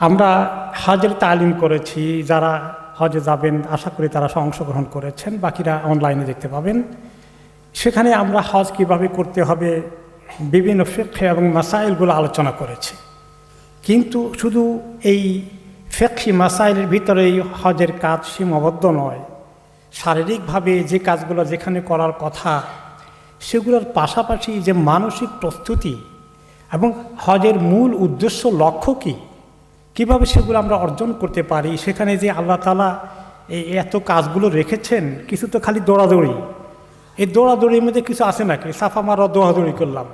আমরা হজের তালিম করেছি, যারা হজে যাবেন, আশা করি তারা অংশগ্রহণ করেছেন, বাকিরা অনলাইনে দেখতে পাবেন। সেখানে আমরা হজ কীভাবে করতে হবে, বিভিন্ন ফেক্ষে এবং মাসাইলগুলো আলোচনা করেছি। কিন্তু শুধু এই ফেক্ষি মাসাইলের ভিতরেই হজের কাজ সীমাবদ্ধ নয়। শারীরিকভাবে যে কাজগুলো যেখানে করার কথা, সেগুলোর পাশাপাশি যে মানসিক প্রস্তুতি এবং হজের মূল উদ্দেশ্য লক্ষ্য কী কীভাবে সেগুলো আমরা অর্জন করতে পারি? সেখানে যে আল্লাহ তালা এই এত কাজগুলো রেখেছেন, কিছু তো খালি দৌড়াদৌড়ি। এই দৌড়াদৌড়ির মধ্যে কিছু আছে নাকি? সাফা মারা দৌড়াদৌড়ি করলাম।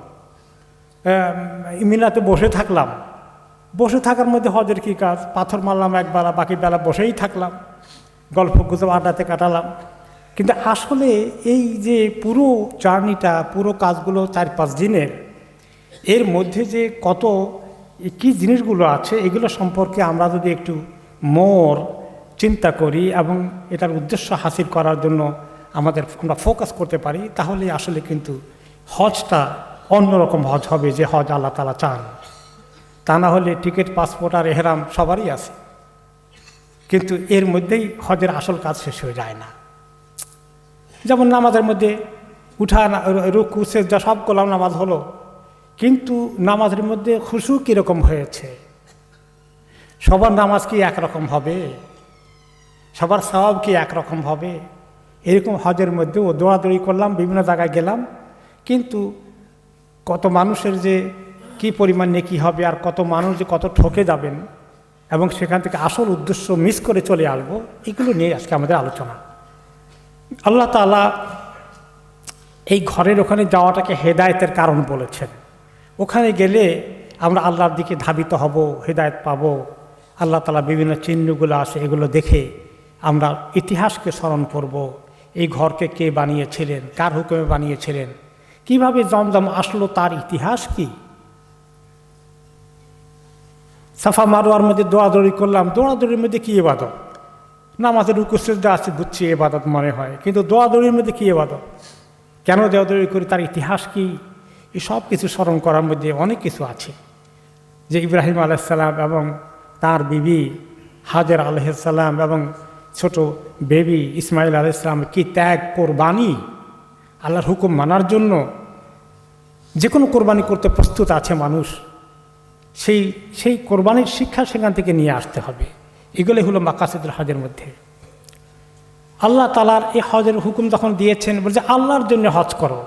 মিনাতে বসে থাকলাম। বসে থাকার মধ্যে হজের কী কাজ? পাথর মারলাম একবেলা বাকি বেলা বসেই থাকলাম। গল্প গুজব আড্ডাতে কাটালাম। কিন্তু আসলে এই যে পুরো জার্নিটা, পুরো কাজগুলো চার পাঁচ দিনের, এর মধ্যে যে কত কী জিনিসগুলো আছে, এগুলো সম্পর্কে আমরা যদি একটু মোর চিন্তা করি এবং এটার উদ্দেশ্য হাসিল করার জন্য আমাদের আমরা ফোকাস করতে পারি, তাহলে আসলে কিন্তু হজটা অন্যরকম হজ হবে যে হজ আল্লাহ তালা চান। তা না হলে টিকিট, পাসপোর্ট আর এহরাম সবারই আছে। কিন্তু এর মধ্যেই হজের আসল কাজ শেষ হয়ে যায় না। যেমন নামাজের মধ্যে উঠা, রুকু যা সব করলাম নামাজ হলো। কিন্তু নামাজের মধ্যে খুশু কীরকম হয়েছে? সবার নামাজ কি একরকম হবে? সবার স্বভাব কি একরকম হবে? এরকম হজের মধ্যেও দৌড়াদৌড়ি করলাম, বিভিন্ন জায়গায় গেলাম, কিন্তু কত মানুষের যে কি পরিমাণ নেকি হবে আর কত মানুষ যে কত ঠকে যাবেন এবং সেখান থেকে আসল উদ্দেশ্য মিস করে চলে আসব, এগুলো নিয়ে আজকে আমাদের আলোচনা। আল্লাহ তালা এই ঘরের ওখানে যাওয়াটাকে হেদায়তের কারণ বলেছেন। ওখানে গেলে আমরা আল্লাহর দিকে ধাবিত হব, হেদায়ত পাব। আল্লাহ তালা বিভিন্ন চিহ্নগুলো আসে এগুলো দেখে আমরা ইতিহাসকে স্মরণ করব। এই ঘরকে কে বানিয়েছিলেন, কার হুকুমে বানিয়েছিলেন, কীভাবে জমজম আসলো তার ইতিহাস কি? সাফা মারোয়ার মধ্যে দৌড়াদৌড়ি করলাম দৌড়াদৌড়ির মধ্যে কী এবাদত নামাজের যা আছে, বুঝছি এবাদত মনে হয়, কিন্তু দৌড়াদৌড়ির মধ্যে কী এবাদত কেন দৌড়াদৌড়ি করি, তার ইতিহাস কী? এই সব কিছু স্মরণ করার মধ্যে অনেক কিছু আছে। যে ইব্রাহিম আলাইসাল্লাম এবং তার বিবি হাজার আলহাম এবং ছোট বেবি ইসমাইল আলাইসালাম কি ত্যাগ, কোরবানি, আল্লাহর হুকুম মানার জন্য যে কোনো কোরবানি করতে প্রস্তুত আছে মানুষ, সেই সেই কোরবানির শিক্ষা সেখান থেকে নিয়ে আসতে হবে। এগুলোই হলো মাকাসিদুল হজের মধ্যে। আল্লাহ তালার এই হজের হুকুম যখন দিয়েছেন, বলছে আল্লাহর জন্য হজ করো।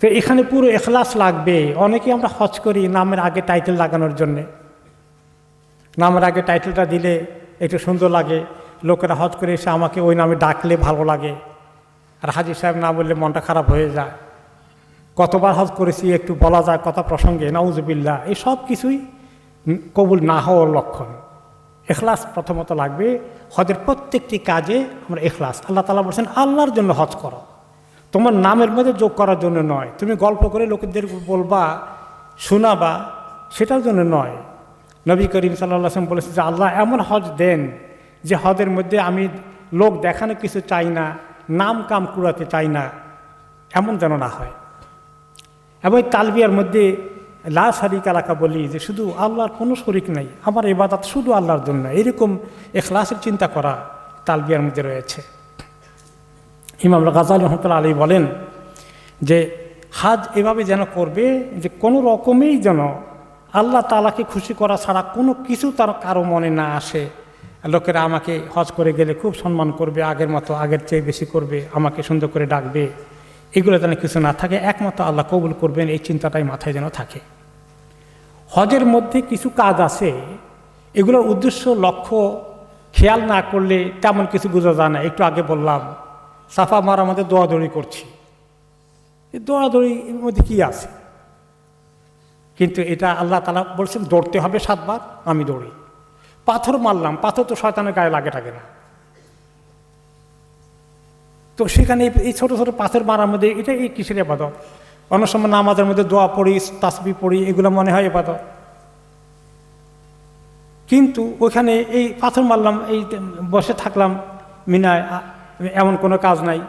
তো এখানে পুরো এখলাস লাগবে। অনেকেই আমরা হজ করি নামের আগে টাইটেল লাগানোর জন্যে। নামের আগে টাইটেলটা দিলে একটু সুন্দর লাগে। লোকেরা হজ করে এসে আমাকে ওই নামে ডাকলে ভালো লাগে। আর হাজির সাহেব না বললে মনটা খারাপ হয়ে যায়। কতবার হজ করেছি একটু বলা যায় কথা প্রসঙ্গে নাউজবিল্লা এই সব কিছুই কবুল না হওয়ার লক্ষণ। এখলাস প্রথমত লাগবে। হজের প্রত্যেকটি কাজে আমরা এখলাস। আল্লাহ তালা বলছেন, আল্লাহর জন্য হজ করো। তোমার নামের মধ্যে যোগ করার জন্য নয়। তুমি গল্প করে লোকেদের বলবা, শোনাবা, সেটার জন্য নয়। নবী করিম সাল্লাম বলেছে যে, আল্লাহ এমন হজ দেন যে হজের মধ্যে আমি লোক দেখানো কিছু চাই না, নাম কাম কুড়াতে চাই না, এমন যেন না হয়। এবং তালবিয়ার মধ্যে লা শারিক এলাকা বলি যে, শুধু আল্লাহর কোনো শরিক নেই, আমার এবাদাত শুধু আল্লাহর জন্য। এরকম এখলাসের চিন্তা করা তালবিয়ার মধ্যে রয়েছে। ইমাম গাজাল রহমতুল্লা আলী বলেন যে হাজ এভাবে যেন করবে যে কোনো রকমেই যেন আল্লাহ তালাকে খুশি করা ছাড়া কোনো কিছু তার কারও মনে না আসে। লোকেরা আমাকে হজ করে গেলে খুব সম্মান করবে, আগের মতো আগের চেয়ে বেশি করবে, আমাকে সুন্দর করে ডাকবে। এগুলো যেন কিছু না থাকে, একমাত্র আল্লাহ কবুল করবেন, এই চিন্তাটাই মাথায় যেন থাকে। হজের মধ্যে কিছু কাজ আছে, এগুলোর উদ্দেশ্য, লক্ষ্য, খেয়াল না করলে তেমন কিছু বোঝা যায় না। একটু আগে বললাম সাফা মার আমাদের দৌড়াদৌড়ি করছি। এই দৌড়াদৌড়ির মধ্যে কী আছে? কিন্তু এটা আল্লাহ তালা বলছেন, দৌড়তে হবে সাতবার, আমি দৌড়ি। পাথর মারলাম, পাথর তো শয়তানের গায়ে লাগে থাকে না। তো সেখানে এই ছোটো ছোটো পাথর মারার মধ্যে এটা এই কিসের এবাদত অন্য সময় নামাজের মধ্যে দোয়া পড়ি তাসবি পড়ি, এগুলো মনে হয় এবাদত কিন্তু ওখানে এই পাথর মারলাম, এই বসে থাকলাম, মিনায় এমন কোনো কাজ নাই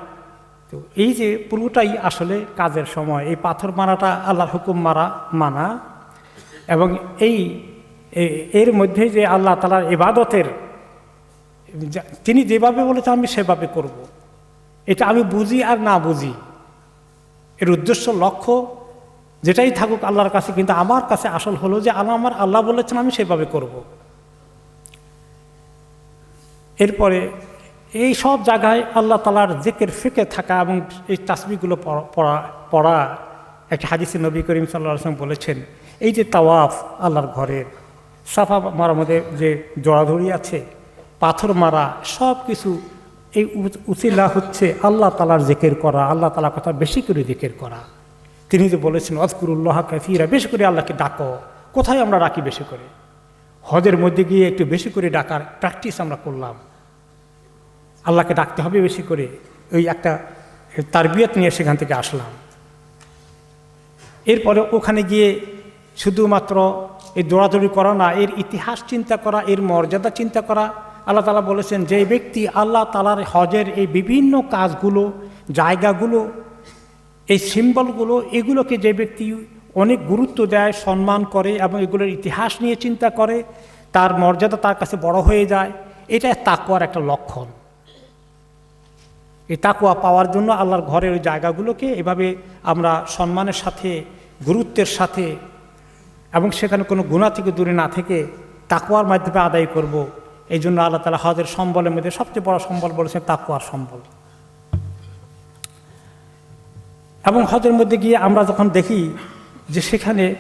তো এই যে পুরোটাই আসলে কাজের সময়, এই পাথর মারাটা আল্লাহর হুকুম মারা, মানা এবং এই এর মধ্যে যে আল্লাহ তালার ইবাদতের তিনি যেভাবে বলেছেন আমি সেভাবে করব। এটা আমি বুঝি আর না বুঝি এর উদ্দেশ্য, লক্ষ্য যেটাই থাকুক আল্লাহর কাছে, কিন্তু আমার কাছে আসল হলো যে আল্লাহ আমার, আল্লাহ বলেছেন আমি সেভাবে করব। এরপরে এই সব জায়গায় আল্লাহ তালার জেকের ফিকে থাকা এবং এই তাসবিগুলো পড়া- পড়া একটা হাদিসে নবী করিম সাল্লাহ আসলাম বলেছেন, এই যে তাওয়াফ আল্লাহর ঘরের সাফা মারার মধ্যে যে জড়াধড়ি আছে, পাথর মারা সব কিছু এই উচিলা হচ্ছে আল্লাহ তালার জেকের করা, আল্লাহ তালার কথা বেশি করে জেকের করা। তিনি যে বলেছেন অজকুরুল্লাহ কাফিরা বেশি করে আল্লাহকে ডাকো। কোথায় আমরা ডাকি বেশি করে? হজের মধ্যে গিয়ে একটু বেশি করে ডাকার প্র্যাকটিস আমরা করলাম। আল্লাহকে ডাকতে হবে বেশি করে। ওই একটা তারবিয়ত নিয়ে সেখান থেকে আসলাম। এরপরে ওখানে গিয়ে শুধুমাত্র এই দৌড়াদৌড়ি করা না, এর ইতিহাস চিন্তা করা, এর মর্যাদা চিন্তা করা, আল্লাহ তালা বলেছেন, যে ব্যক্তি আল্লাহ তালার হজের এই বিভিন্ন কাজগুলো, জায়গাগুলো, এই সিম্বলগুলো, এগুলোকে যে ব্যক্তি অনেক গুরুত্ব দেয়, সম্মান করে এবং এগুলোর ইতিহাস নিয়ে চিন্তা করে, তার মর্যাদা তার কাছে বড় হয়ে যায়, এটা তাকুয়ার একটা লক্ষণ। এই তাকুয়া পাওয়ার জন্য আল্লাহর ঘরের ওই জায়গাগুলোকে এভাবে আমরা সম্মানের সাথে, গুরুত্বের সাথে এবং সেখানে কোনো গুণা থেকে দূরে না থেকে তাকুয়ার মাধ্যমে আদায় করব। এই জন্য আল্লাহ তালা হজের সম্বলের মধ্যে সবচেয়ে বড় সম্বল বলেছেন তাকুয়ার সম্বল। এবং হজের মধ্যে গিয়ে আমরা যখন দেখি যে সেখানে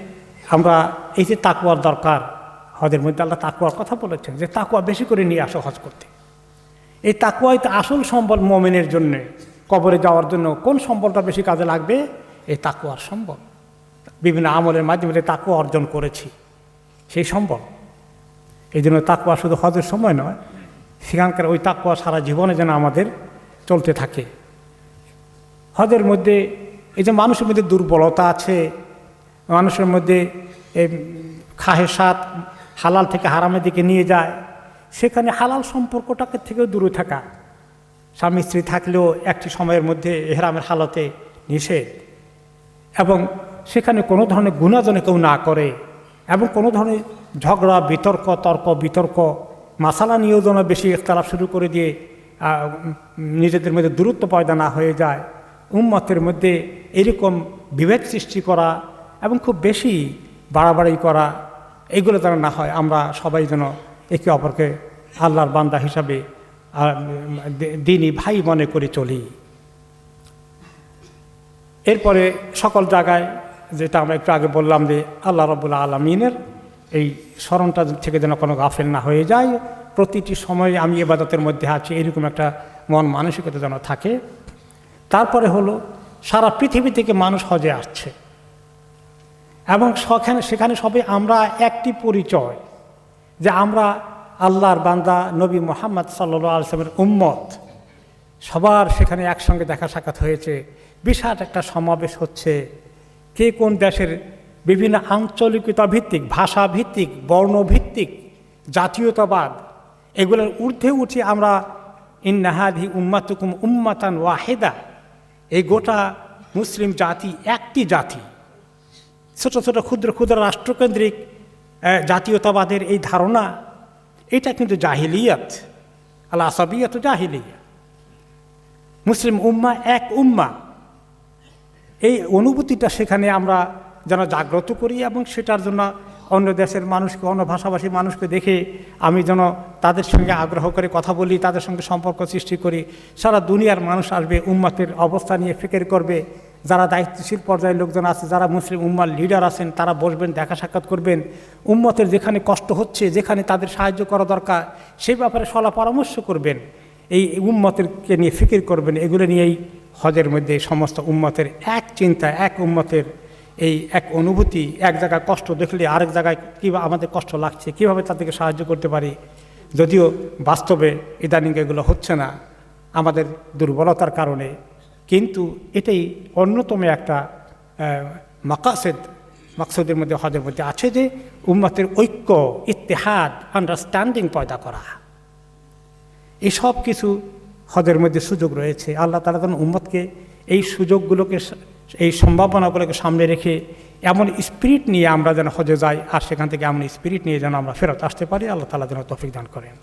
আমরা এই যে তাকুয়ার দরকার, হজের মধ্যে আল্লাহ তাকুয়ার কথা বলেছেন যে তাকুয়া বেশি করে নিয়ে আসো হজ করতে। এই তাকুয়াই তো আসল সম্বল মোমেনের জন্য। কবরে যাওয়ার জন্য কোন সম্বলটা বেশি কাজে লাগবে? এই তাকুয়ার সম্বল। বিভিন্ন আমলের মাধ্যমে তাকুয়া অর্জন করেছি, সেই সম্বল। এই জন্য তাকুয়া শুধু হজের সময় নয়, সেখানকার ওই তাকুয়া সারা জীবনে যেন আমাদের চলতে থাকে। হজের মধ্যে এই যে মানুষের মধ্যে দুর্বলতা আছে, মানুষের মধ্যে এই খাহে সাত হালাল থেকে হারামের দিকে নিয়ে যায় সেখানে হালাল সম্পর্কটাকে থেকেও দূরে থাকা। স্বামী স্ত্রী থাকলেও একটি সময়ের মধ্যে এহরামের হালতে নিষেধ। এবং সেখানে কোনো ধরনের গুণাজনে কেউ না করে এবং কোনো ধরনের ঝগড়া, বিতর্ক, তর্ক, বিতর্ক, মাসালা নিয়েও যেন বেশি একতলাপ শুরু করে দিয়ে নিজেদের মধ্যে দূরত্ব পয়দা না হয়ে যায়। উম্মতের মধ্যে এরকম বিভেদ সৃষ্টি করা এবং খুব বেশি বাড়াবাড়ি করা, এগুলো যেন না হয়। আমরা সবাই যেন একে অপরকে আল্লাহর বান্দা হিসাবে দিনই ভাই মনে করে চলি। এরপরে সকল জায়গায়, যেটা আমরা একটু আগে বললাম যে আল্লাহ রবুল্লা আলমিনের এই স্মরণটা থেকে যেন কোনো গাফেল না হয়ে যায়। প্রতিটি সময় আমি এবাদতের মধ্যে আছি, এরকম একটা মন মানসিকতা যেন থাকে। তারপরে হলো, সারা পৃথিবী থেকে মানুষ হজে আসছে। এবং সেখানে সেখানে সবাই আমরা একটি পরিচয় যে আমরা আল্লাহর বান্দা নবী মোহাম্মদ সাল্লা আলসালামের উম্মত। সবার সেখানে একসঙ্গে দেখা সাক্ষাৎ হয়েছে। বিশাল একটা সমাবেশ হচ্ছে। কে কোন দেশের বিভিন্ন আঞ্চলিকতা ভিত্তিক ভাষা ভিত্তিক বর্ণভিত্তিক, জাতীয়তাবাদ, এগুলোর ঊর্ধ্বে উঠে আমরা ইন্নাহাদি উম্মাতুকুম উম্মাতান ওয়াহেদা। এই গোটা মুসলিম জাতি একটি জাতি। ছোট ছোট ক্ষুদ্র ক্ষুদ্র রাষ্ট্রকেন্দ্রিক জাতীয়তাবাদের এই ধারণা, এটা কিন্তু জাহিলিয়াত, আল আসাবিয়াত জাহিলিয়া। মুসলিম উম্মা এক উম্মা। এই অনুভূতিটা সেখানে আমরা যেন জাগ্রত করি এবং সেটার জন্য অন্য দেশের মানুষকে, অন্য ভাষাভাষী মানুষকে দেখে আমি যেন তাদের সঙ্গে আগ্রহ করে কথা বলি, তাদের সঙ্গে সম্পর্ক সৃষ্টি করি। সারা দুনিয়ার মানুষ আসবে, উম্মাতের অবস্থা নিয়ে ফিকের করবে। যারা দায়িত্বশীল পর্যায়ের লোকজন আছে, যারা মুসলিম উম্মার লিডার আছেন, তারা বসবেন, দেখা সাক্ষাৎ করবেন। উম্মতের যেখানে কষ্ট হচ্ছে, যেখানে তাদের সাহায্য করা দরকার, সেই ব্যাপারে সলা পরামর্শ করবেন। এই উম্মতেরকে নিয়ে ফিকির করবেন, এগুলো নিয়েই হজের মধ্যে সমস্ত উম্মতের এক চিন্তা, এক উম্মতের এই এক অনুভূতি, এক জায়গায় কষ্ট দেখলে আরেক জায়গায় কীভাবে আমাদের কষ্ট লাগছে, কীভাবে তাদেরকে সাহায্য করতে পারি? যদিও বাস্তবে ইদানিং এগুলো হচ্ছে না, আমাদের দুর্বলতার কারণে। কিন্তু এটাই অন্যতম একটা মাকাসেদ, মাকসুদের মধ্যে, হজের মধ্যে আছে যে উম্মতের ঐক্য, ইত্তেহাদ আন্ডারস্ট্যান্ডিং পয়দা করা। এই সব কিছু হজের মধ্যে সুযোগ রয়েছে। আল্লাহ তালা যেন উম্মতকে এই সুযোগগুলোকে এই সম্ভাবনাগুলোকে সামনে রেখে এমন স্পিরিট নিয়ে আমরা যেন হজে যাই, আর সেখান থেকে এমন স্পিরিট নিয়ে যেন আমরা ফেরত আসতে পারি, আল্লাহ তালা যেন তফিক দান করেন।